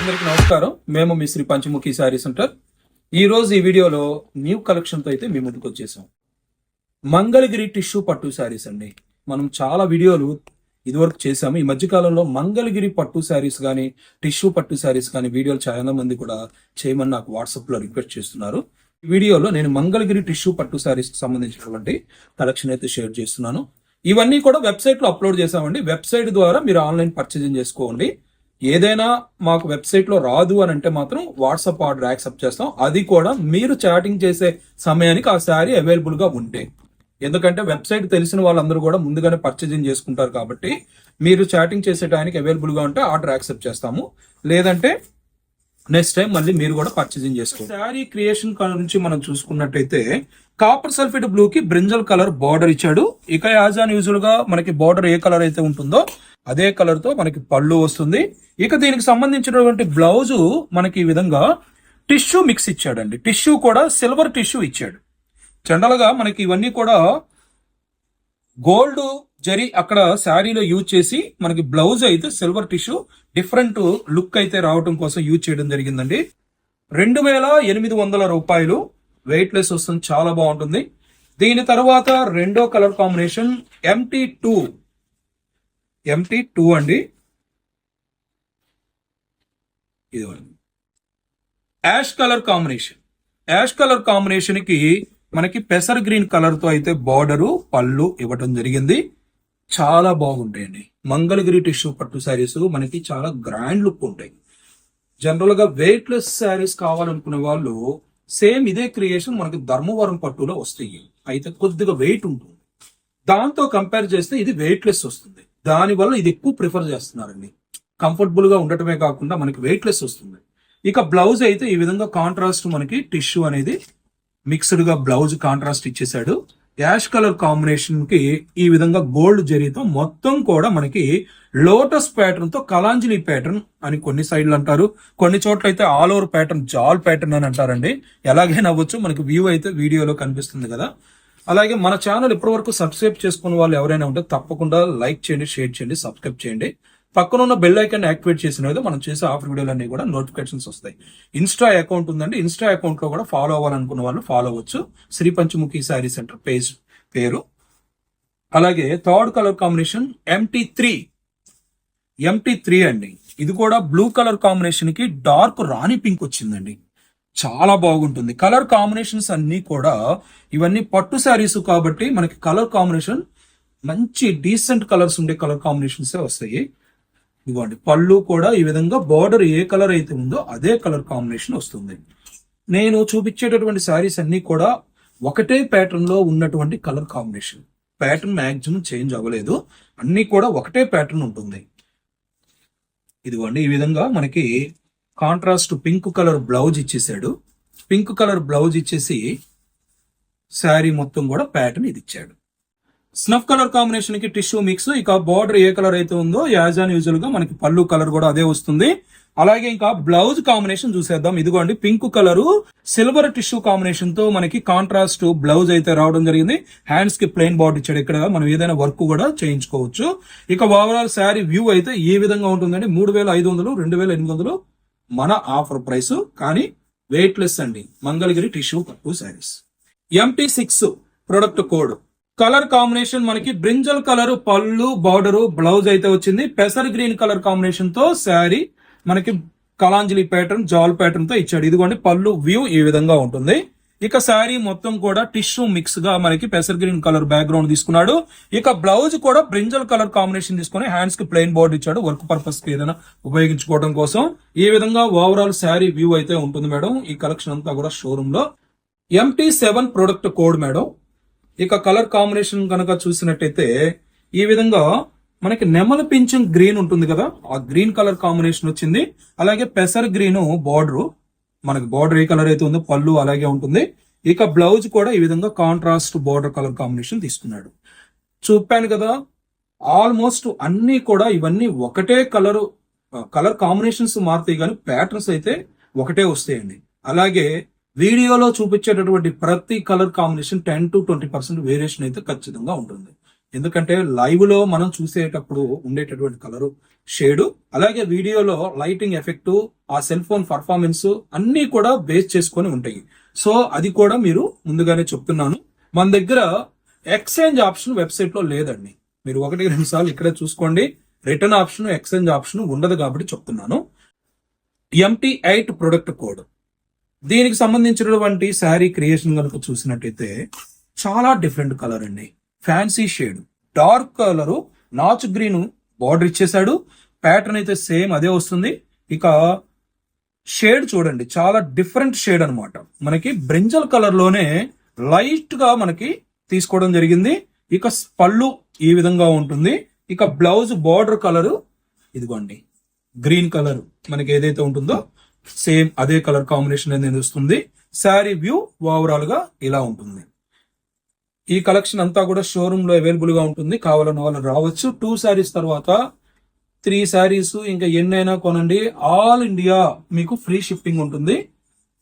అందరికి నమస్కారం. మేము మీ శ్రీ పంచముఖి శారీ సెంటర్. ఈ రోజు ఈ వీడియోలో న్యూ కలెక్షన్తో అయితే మీ ముందుకు వచ్చేసాం. మంగళగిరి టిష్యూ పట్టు శారీస్ అండి. మనం చాలా వీడియోలు ఇదివరకు చేసాము ఈ మధ్యకాలంలో మంగళగిరి పట్టు శారీస్ కానీ టిష్యూ పట్టు శారీస్ కానీ వీడియోలు చాలా మంది కూడా చేయమని నాకు వాట్సాప్లో రిక్వెస్ట్ చేస్తున్నారు. ఈ వీడియోలో నేను మంగళగిరి టిష్యూ పట్టు శారీస్కి సంబంధించినటువంటి కలెక్షన్ అయితే షేర్ చేస్తున్నాను. ఇవన్నీ కూడా వెబ్సైట్లో అప్లోడ్ చేసామండి వెబ్సైట్ ద్వారా మీరు ఆన్లైన్ పర్చేజింగ్ చేసుకోండి. ఏదైనా మాకు వెబ్సైట్లో రాదు అని అంటే మాత్రం వాట్సాప్ ఆర్డర్ యాక్సెప్ట్ చేస్తాం. అది కూడా మీరు చాటింగ్ చేసే సమయానికి ఆ శారీ అవైలబుల్గా ఉంటే. ఎందుకంటే వెబ్సైట్ తెలిసిన వాళ్ళందరూ కూడా ముందుగానే పర్చేజింగ్ చేసుకుంటారు కాబట్టి మీరు చాటింగ్ చేసే టైంకి అవైలబుల్గా ఉంటే ఆర్డర్ యాక్సెప్ట్ చేస్తాము. లేదంటే నెక్స్ట్ టైం మళ్ళీ మీరు కూడా పర్చేజింగ్ చేసుకోండి శారీ క్రియేషన్ కలర్ నుంచి మనం చూసుకున్నట్టయితే కాపర్ సల్ఫేట్ బ్లూ కి బ్రింజల్ కలర్ బార్డర్ ఇచ్చాడు. ఇక యాజ్ ఆన్ యూజువల్గా మనకి బార్డర్ ఏ కలర్ అయితే ఉంటుందో అదే కలర్తో మనకి పళ్ళు వస్తుంది. ఇక దీనికి సంబంధించినటువంటి బ్లౌజ్ మనకి ఈ విధంగా టిష్యూ మిక్స్ ఇచ్చాడండి. టిష్యూ కూడా సిల్వర్ టిష్యూ ఇచ్చాడు. జనరల్గా మనకి ఇవన్నీ కూడా గోల్డ్ జరీ అక్కడ శారీలో యూజ్ చేసి మనకి బ్లౌజ్ అయితే సిల్వర్ టిష్యూ డిఫరెంట్ లుక్ అయితే రావడం కోసం యూజ్ చేయడం జరిగిందండి. రెండు వేల ఎనిమిది వందల రూపాయలు వెయిట్ లెస్ వస్తుంది చాలా బాగుంటుంది. దీని తర్వాత రెండో colour combination MT two MT two అండి. Ash colour combination. Ash colour కాంబినేషన్కి మనకి పెసర్ గ్రీన్ కలర్తో అయితే బార్డరు పళ్ళు ఇవ్వటం జరిగింది. చాలా బాగుంటాయండి. మంగళగిరి టిష్యూ పట్టు శారీస్ మనకి చాలా గ్రాండ్ లుక్ ఉంటాయి. జనరల్గా వెయిట్ లెస్ శారీస్ కావాలనుకునే వాళ్ళు సేమ్ ఇదే క్రియేషన్ మనకి ధర్మవరం పట్టులో వస్తాయి. అయితే కొద్దిగా వెయిట్ ఉంటుంది. దాంతో కంపేర్ చేస్తే ఇది వెయిట్ లెస్ వస్తుంది దానివల్ల ఇది ఎక్కువ ప్రిఫర్ చేస్తున్నారండి. కంఫర్టబుల్గా ఉండటమే కాకుండా మనకి వెయిట్ లెస్ వస్తుంది. ఇక బ్లౌజ్ అయితే ఈ విధంగా కాంట్రాస్ట్ మనకి టిష్యూ అనేది మిక్స్డ్గా బ్లౌజ్ కాంట్రాస్ట్ ఇచ్చేసాడు యాష్ కలర్ కాంబినేషన్కి ఈ విధంగా గోల్డ్ జరీతో మొత్తం కూడా మనకి లోటస్ ప్యాటర్న్తో కలాంజలి ప్యాటర్న్ అని కొన్ని సైడ్లు అంటారు. కొన్ని చోట్ల అయితే ఆల్ ఓవర్ ప్యాటర్న్ జాల్ ప్యాటర్న్ అని అంటారండి. ఎలాగైనా అవ్వచ్చు మనకి వ్యూ అయితే వీడియోలో కనిపిస్తుంది కదా. అలాగే మన ఛానల్ ఇప్పటి వరకు సబ్స్క్రైబ్ చేసుకున్న వాళ్ళు ఎవరైనా ఉంటే తప్పకుండా లైక్ చేయండి షేర్ చేయండి సబ్స్క్రైబ్ చేయండి. పక్కన ఉన్న బెల్ ఐకాన్ యాక్టివేట్ చేసిన విధంగా మనం చేసే ఆఫర్ వీడియోలు అన్ని కూడా నోటిఫికేషన్స్ వస్తాయి. ఇన్స్టా అకౌంట్ ఉందండి. ఇన్స్టా అకౌంట్లో కూడా ఫాలో అవ్వాలనుకున్న వాళ్ళు ఫాలో అవ్వచ్చు. శ్రీ పంచముఖి శారీ సెంటర్ పేజ్ పేరు. అలాగే third colour combination MT three MT three అండి. ఇది కూడా బ్లూ కలర్ కాంబినేషన్కి డార్క్ రాణి పింక్ వచ్చిందండి. చాలా బాగుంటుంది. కలర్ కాంబినేషన్స్ అన్నీ కూడా ఇవన్నీ పట్టు శారీస్ కాబట్టి మనకి కలర్ కాంబినేషన్ మంచి డీసెంట్ కలర్స్ ఉండే కలర్ కాంబినేషన్స్ వస్తాయి. ఇవ్వండి. పళ్ళు కూడా ఈ విధంగా బార్డర్ ఏ కలర్ అయితే ఉందో అదే కలర్ కాంబినేషన్ వస్తుంది. నేను చూపించేటటువంటి శారీస్ అన్ని కూడా ఒకటే ప్యాటర్న్లో ఉన్నటువంటి colour combination. Pattern maximum change అవ్వలేదు. అన్ని కూడా ఒకటే ప్యాటర్న్ ఉంటుంది. ఇదిగోండి ఈ విధంగా మనకి కాంట్రాస్ట్ పింక్ కలర్ బ్లౌజ్ ఇచ్చేసాడు పింక్ కలర్ బ్లౌజ్ ఇచ్చేసి శారీ మొత్తం కూడా ప్యాటర్న్ ఇది ఇచ్చాడు. స్నఫ్ కలర్ కాంబినేషన్కి టిష్యూ మిక్స్ ఇక బార్డర్ ఏ కలర్ అయితే ఉందో యాజ్ ఆన్ యూజువల్గా మనకి పళ్ళు కలర్ కూడా అదే వస్తుంది. అలాగే ఇంకా బ్లౌజ్ కాంబినేషన్ చూసేద్దాం. ఇదిగోండి పింక్ కలర్ సిల్వర్ టిష్యూ కాంబినేషన్తో మనకి కాంట్రాస్ట్ బ్లౌజ్ అయితే రావడం జరిగింది. హ్యాండ్స్కి ప్లెయిన్ బార్డర్ ఇచ్చాడు ఇక్కడ. మనం ఏదైనా వర్క్ కూడా చేయించుకోవచ్చు. ఇక ఓవరాల్ శారీ వ్యూ అయితే ఏ విధంగా ఉంటుందండి? మూడు వేల ఐదు వందలు రెండు వేల ఎనిమిది వందలు మన ఆఫర్ ప్రైస్ కానీ వెయిట్ లెస్ అండి. మంగళగిరి టిష్యూ పట్టు saris MT six product code colour combination మనకి బ్రింజల్ కలర్ పళ్ళు బార్డర్ బ్లౌజ్ అయితే వచ్చింది. పెసర్ గ్రీన్ కలర్ కాంబినేషన్తో శారీ మనకి కలాంజలి ప్యాటర్న్ జాల్ ప్యాటర్న్తో ఇచ్చాడు. ఇదిగోండి పళ్ళు వ్యూ ఈ విధంగా ఉంటుంది. ఇక శారీ మొత్తం కూడా టిష్యూ మిక్స్గా మనకి పెసర్ గ్రీన్ కలర్ బ్యాక్గ్రౌండ్ తీసుకున్నాడు. ఇక బ్లౌజ్ కూడా బ్రింజల్ కలర్ కాంబినేషన్ తీసుకుని హ్యాండ్స్కి ప్లెయిన్ బోర్డ్ ఇచ్చాడు. వర్క్ పర్పస్కి ఏదైనా ఉపయోగించుకోవడం కోసం. ఈ విధంగా ఓవరాల్ శారీ వ్యూ అయితే ఉంటుంది మేడం. ఈ కలెక్షన్ అంతా కూడా షోరూమ్లో. MT seven product code madam. ఇక కలర్ కాంబినేషన్ కనుక చూసినట్టయితే ఈ విధంగా మనకి నెమల పింఛం గ్రీన్ ఉంటుంది కదా ఆ గ్రీన్ కలర్ కాంబినేషన్ వచ్చింది. అలాగే పెసర్ గ్రీన్ బార్డర్ మనకి బార్డర్ ఏ కలర్ అయితే ఉందో పళ్ళు అలాగే ఉంటుంది. ఇక బ్లౌజ్ కూడా ఈ విధంగా కాంట్రాస్ట్ బార్డర్ కలర్ కాంబినేషన్ తీసుకున్నాడు చూపాను కదా ఆల్మోస్ట్ అన్ని కూడా ఇవన్నీ ఒకటే కలర్ కలర్ కాంబినేషన్స్ మారుతాయి కానీ ప్యాటర్న్స్ అయితే ఒకటే వస్తాయండి. అలాగే వీడియోలో చూపించేటటువంటి ప్రతి colour combination ten to twenty percent variation అయితే ఖచ్చితంగా ఉంటుంది. ఎందుకంటే లైవ్లో మనం చూసేటప్పుడు ఉండేటటువంటి కలరు షేడు అలాగే వీడియోలో లైటింగ్ ఎఫెక్ట్ ఆ సెల్ ఫోన్ పర్ఫార్మెన్స్ అన్ని కూడా బేస్ చేసుకొని ఉంటాయి. సో అది కూడా మీరు ముందుగానే చెప్తున్నాను. మన దగ్గర ఎక్స్చేంజ్ ఆప్షన్ వెబ్సైట్లో లేదండి. మీరు ఒకటి రెండు సార్లు ఇక్కడే చూసుకోండి. రిటర్న్ ఆప్షన్ ఎక్స్చేంజ్ ఆప్షన్ ఉండదు కాబట్టి చెప్తున్నాను. MT eight product code. దీనికి సంబంధించినటువంటి శారీ క్రియేషన్ కనుక చూసినట్టయితే చాలా డిఫరెంట్ కలర్ అండి. Fancy shade. Dark colour notch green border ఇచ్చేసాడు ప్యాటర్న్ అయితే సేమ్ అదే వస్తుంది. ఇక షేడ్ చూడండి. చాలా డిఫరెంట్ షేడ్ అనమాట మనకి బ్రింజల్ కలర్లోనే లైట్గా మనకి తీసుకోవడం జరిగింది. ఇక పళ్ళు ఈ విధంగా ఉంటుంది. ఇక బ్లౌజ్ బార్డర్ కలరు ఇదిగోండి గ్రీన్ కలర్ మనకి ఏదైతే ఉంటుందో సేమ్ అదే కలర్ కాంబినేషన్ అనేది వస్తుంది. శారీ వ్యూ ఓవరాల్గా ఇలా ఉంటుంది. ఈ కలెక్షన్ అంతా కూడా షోరూమ్లో అవైలబుల్గా ఉంటుంది. కావాలన్న వాళ్ళు రావచ్చు. టూ శారీస్ తర్వాత త్రీ శారీస్ ఇంకా ఎన్నైనా కొనండి. ఆల్ ఇండియా మీకు ఫ్రీ షిప్పింగ్ ఉంటుంది.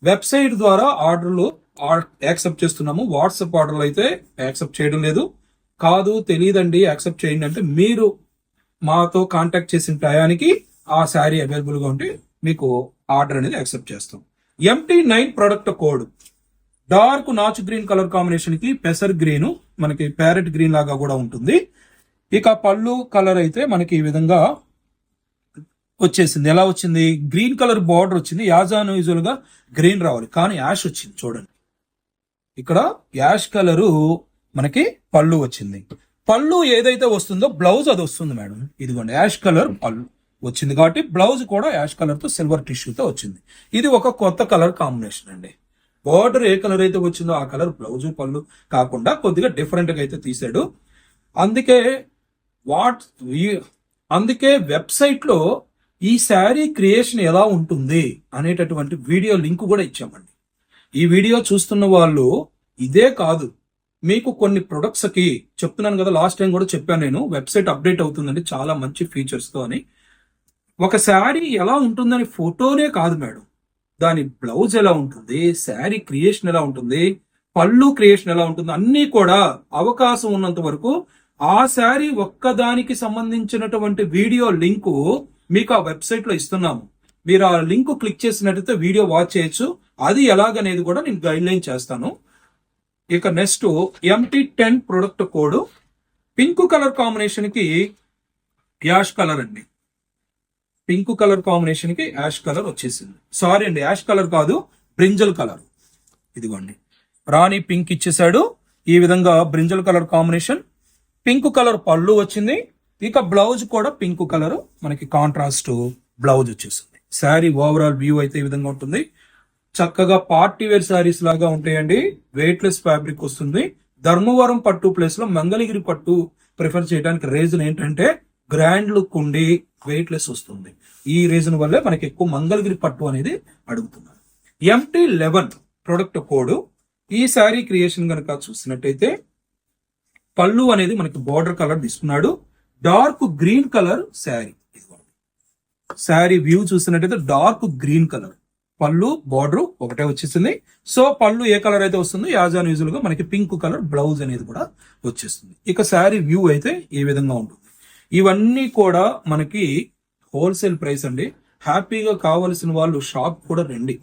వెబ్సైట్ ద్వారా ఆర్డర్లు యాక్సెప్ట్ చేస్తున్నాము. వాట్సాప్ ఆర్డర్లు అయితే యాక్సెప్ట్ చేయడం లేదు. కాదు తెలియదండి. యాక్సెప్ట్ చేయండి అంటే మీరు మాతో కాంటాక్ట్ చేసిన టయానికి ఆ శారీ అవైలబుల్గా ఉంటే మీకు ఆర్డర్ అనేది యాక్సెప్ట్ చేస్తాం. MT nine product code dark notch green colour కాంబినేషన్కి పెసర్ గ్రీన్ మనకి ప్యారెట్ గ్రీన్ లాగా కూడా ఉంటుంది. ఇక పళ్ళు కలర్ అయితే మనకి ఈ విధంగా వచ్చేసింది. ఎలా వచ్చింది? గ్రీన్ కలర్ బార్డర్ వచ్చింది. యాజాన్ యూజువల్గా గ్రీన్ రావాలి. కానీ యాష్ వచ్చింది. చూడండి. ఇక్కడ యాష్ కలరు మనకి పళ్ళు వచ్చింది. పళ్ళు ఏదైతే వస్తుందో బ్లౌజ్ అది వస్తుంది మేడం. ఇదిగోండి యాష్ కలర్ పళ్ళు. వచ్చింది కాబట్టి బ్లౌజ్ కూడా యాష్ కలర్తో సిల్వర్ టిష్యూతో వచ్చింది. ఇది ఒక కొత్త కలర్ కాంబినేషన్ అండి. బార్డర్ ఏ కలర్ అయితే వచ్చిందో ఆ కలర్ బ్లౌజ్ పళ్ళు కాకుండా కొద్దిగా డిఫరెంట్గా అయితే తీసాడు అందుకే వాట్ అందుకే వెబ్సైట్లో ఈ శారీ క్రియేషన్ ఎలా ఉంటుంది అనేటటువంటి వీడియో లింక్ కూడా ఇచ్చామండి. ఈ వీడియో చూస్తున్న వాళ్ళు ఇదే కాదు. మీకు కొన్ని ప్రొడక్ట్స్కి చెప్తున్నాను కదా లాస్ట్ టైం కూడా చెప్పాను నేను వెబ్సైట్ అప్డేట్ అవుతుందండి చాలా మంచి ఫీచర్స్తో అని ఒక శారీ ఎలా ఉంటుందని ఫోటోనే కాదు మేడం. దాని బ్లౌజ్ ఎలా ఉంటుంది శారీ క్రియేషన్ ఎలా ఉంటుంది పళ్ళు క్రియేషన్ ఎలా ఉంటుంది అన్నీ కూడా అవకాశం ఉన్నంత వరకు ఆ శారీ ఒక్కదానికి సంబంధించినటువంటి వీడియో లింకు మీకు ఆ వెబ్సైట్లో ఇస్తున్నాము. మీరు ఆ లింక్ క్లిక్ చేసినట్టయితే వీడియో వాచ్ చేయొచ్చు. అది ఎలాగనేది కూడా నేను గైడ్ లైన్ చేస్తాను. ఇక next MT ten product code pink colour కాంబినేషన్కి యాష్ కలర్ అండి. పింక్ కలర్ కాంబినేషన్కి యాష్ కలర్ వచ్చేసింది. సారీ అండి యాష్ కలర్ కాదు బ్రింజల్ కలర్. ఇదిగోండి. రాణి పింక్ ఇచ్చేసాడు ఈ విధంగా brinjal colour combination. Pink colour పళ్ళు వచ్చింది. ఇక బ్లౌజ్ కూడా పింక్ కలర్. మనకి కాంట్రాస్ట్ బ్లౌజ్ వచ్చేసింది. శారీ ఓవరాల్ వ్యూ అయితే ఈ విధంగా ఉంటుంది. చక్కగా పార్టీ వేర్ శారీస్ లాగా ఉంటాయండి. వెయిట్లెస్ ఫ్యాబ్రిక్ వస్తుంది. ధర్మవరం పట్టు ప్లేస్లో మంగళగిరి పట్టు ప్రిఫర్ చేయడానికి రీజన్ ఏంటంటే గ్రాండ్ లుక్ ఉండి వెయిట్ లెస్ వస్తుంది. ఈ రీజన్ వల్లే మనకి ఎక్కువ మంగళగిరి పట్టు అనేది అడుగుతున్నారు. MT eleven product code. ఈ శారీ క్రియేషన్ కనుక చూసినట్టయితే పళ్ళు అనేది మనకి బార్డర్ కలర్ తీసుకున్నాడు. Dark green colour sari. Sari view చూసినట్టయితే డార్క్ గ్రీన్ కలర్. పళ్ళు బార్డర్ ఒకటే వచ్చేసింది. సో పళ్ళు ఏ కలర్ అయితే వస్తుందో యాజ్ యూజువల్గా మనకి పింక్ కలర్ బ్లౌజ్ అనేది కూడా వచ్చేస్తుంది. ఇక శారీ వ్యూ అయితే ఏ విధంగా ఉంటుంది? ఇవన్నీ కూడా మనకి హోల్సేల్ ప్రైస్ అండి. హ్యాపీగా కావలసిన వాళ్ళు షాప్ కూడా రండి.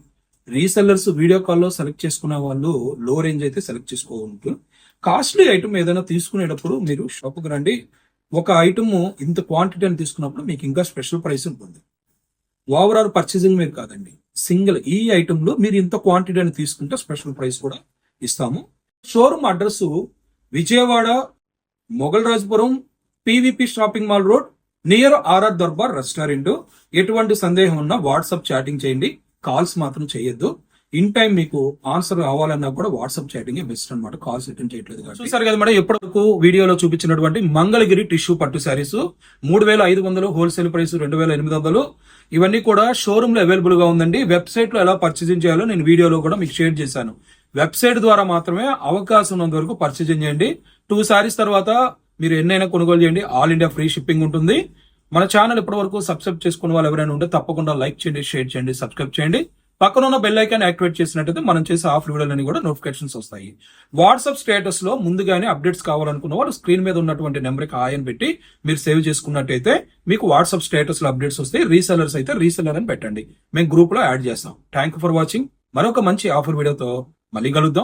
రీసెల్లర్స్ వీడియో కాల్లో సెలెక్ట్ చేసుకునే వాళ్ళు లో రేంజ్ అయితే సెలెక్ట్ చేసుకోవచ్చు. కాస్ట్లీ ఐటమ్ ఏదైనా తీసుకునేటప్పుడు మీరు షాప్కి రండి. ఒక ఐటమ్ ఇంత క్వాంటిటీ అని తీసుకున్నప్పుడు మీకు ఇంకా స్పెషల్ ప్రైస్ ఉంటుంది. ఓవరాల్ పర్చేసింగ్ మీరు కాదండి. సింగిల్ ఈ ఐటెంలో మీరు ఇంత క్వాంటిటీ అని తీసుకుంటే స్పెషల్ ప్రైస్ కూడా ఇస్తాము. Showroom address Vijayawada Moghalrajpuram PVP shopping mall road near RR Darbar restaurant. ఎటువంటి సందేహం ఉన్నా వాట్సాప్ చాటింగ్ చేయండి. కాల్స్ మాత్రం చేయొద్దు. ఇన్ టైం మీకు ఆన్సర్ కావాలన్నా కూడా వాట్సాప్ చాటింగ్ బెస్ట్ అనమాట కాల్స్ అటెండ్ చేయట్లేదు చూసారు కదా మేడం ఎప్పటివరకు వీడియోలో చూపించినటువంటి మంగళగిరి టిష్యూ పట్టు శారీస్. మూడు వేల ఐదు వందలు హోల్సేల్ ప్రైస్ రెండు వేల ఎనిమిది వందలు. ఇవన్నీ కూడా షోరూమ్లో అవైలబుల్గా ఉందండి. వెబ్సైట్లో ఎలా పర్చేజింగ్ చేయాలో నేను వీడియోలో కూడా మీకు షేర్ చేశాను. వెబ్సైట్ ద్వారా మాత్రమే అవకాశం ఉన్నంత వరకు పర్చేజింగ్ చేయండి. టూ శారీస్ తర్వాత మీరు ఎన్నైనా కొనుగోలు చేయండి. ఆల్ ఇండియా ఫ్రీ షిప్పింగ్ ఉంటుంది. మన ఛానల్ ఇప్పటి వరకు సబ్స్క్రైబ్ చేసుకున్న వాళ్ళు ఎవరైనా ఉంటే తప్పకుండా లైక్ చేయండి షేర్ చేయండి సబ్స్క్రైబ్ చేయండి. పక్కన ఉన్న బెల్ ఐకాన్ యాక్టివేట్ చేసినట్టయితే మనం చేసే ఆఫర్ వీడియోలని కూడా నోటిఫికేషన్స్ వస్తాయి. వాట్సాప్ స్టేటస్లో ముందుగానే అప్డేట్స్ కావాలనుకున్న వాళ్ళు స్క్రీన్ మీద ఉన్నటువంటి నెంబర్కి ఆయన పెట్టి మీరు సేవ్ చేసుకున్నట్టయితే మీకు వాట్సాప్ స్టేటస్లో అప్డేట్స్ వస్తాయి. రీసెలర్స్ అయితే రీసెలర్ అని పెట్టండి. మేము గ్రూప్లో యాడ్ చేస్తాం. థ్యాంక్ ఫర్ వాచింగ్ మరొక మంచి ఆఫర్ వీడియోతో మళ్ళీ కలుద్దాం.